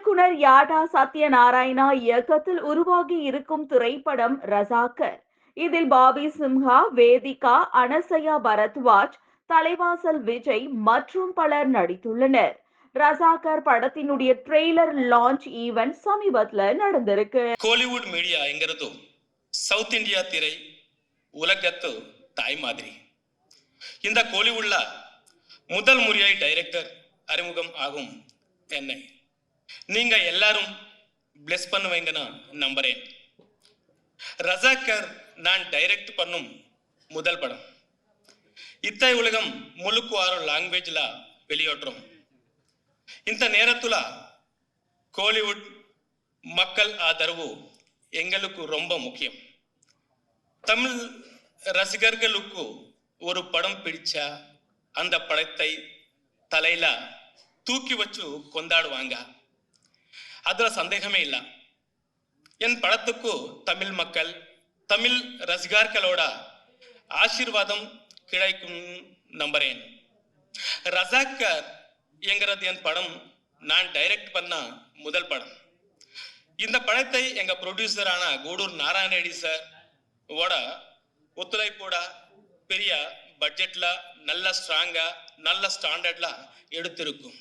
இயக்குனர் யாடா சத்யநாராயணா இயக்கத்தில் உருவாகி இருக்கும் திரைப்படம் ரசாக்கர் இதில் பாபி சிம்ஹா வேதிகா அனசயா பரத்வாஜ் தலைவாசல் விஜய் மற்றும் பலர் நடித்துள்ளனர். ரசாகர் படத்தினுடைய ட்ரெய்லர் லான்ச் ஈவென்ட் சமீபத்துல நடந்திருக்கு. கோலிவுட் மீடியா சவுத் இந்தியா திரை உலகத்து தாய் மாதிரி. இந்த கோலிவுட்ல முதல் முறையாய் டைரக்டர் அறிமுகம் ஆகும் என்னை நீங்க எல்லாரும் பிளெஸ் பண்ணுவீங்கன்னு நம்புறேன். ரஜாக்கர் நான் டைரக்ட் பண்ணும் முதல் படம். இத்தனை உலகம் முழுக்கு ஆறும் லாங்குவேஜில் வெளியேற்றோம். இந்த நேரத்துல கோலிவுட் மக்கள் ஆதரவு எங்களுக்கு ரொம்ப முக்கியம். தமிழ் ரசிகர்களுக்கு ஒரு படம் பிடிச்சா அந்த படத்தை தலையில தூக்கி வச்சு கொண்டாடுவாங்க. அதுல சந்தேகமே இல்லை. என் படத்துக்கு தமிழ் மக்கள் தமிழ் ரசிகார்களோட ஆசீர்வாதம் கிடைக்கும் நம்புறேன். ரசாக்கர் என்கிறது என் படம். நான் டைரக்ட் பண்ண முதல் படம். இந்த படத்தை எங்க ப்ரொடியூசரான கூடூர் நாராயணரெடி சார் ஓட ஒத்துழைப்போட பெரிய பட்ஜெட்ல நல்ல ஸ்ட்ராங்கா நல்ல ஸ்டாண்டர்ட்ல எடுத்திருக்கும்.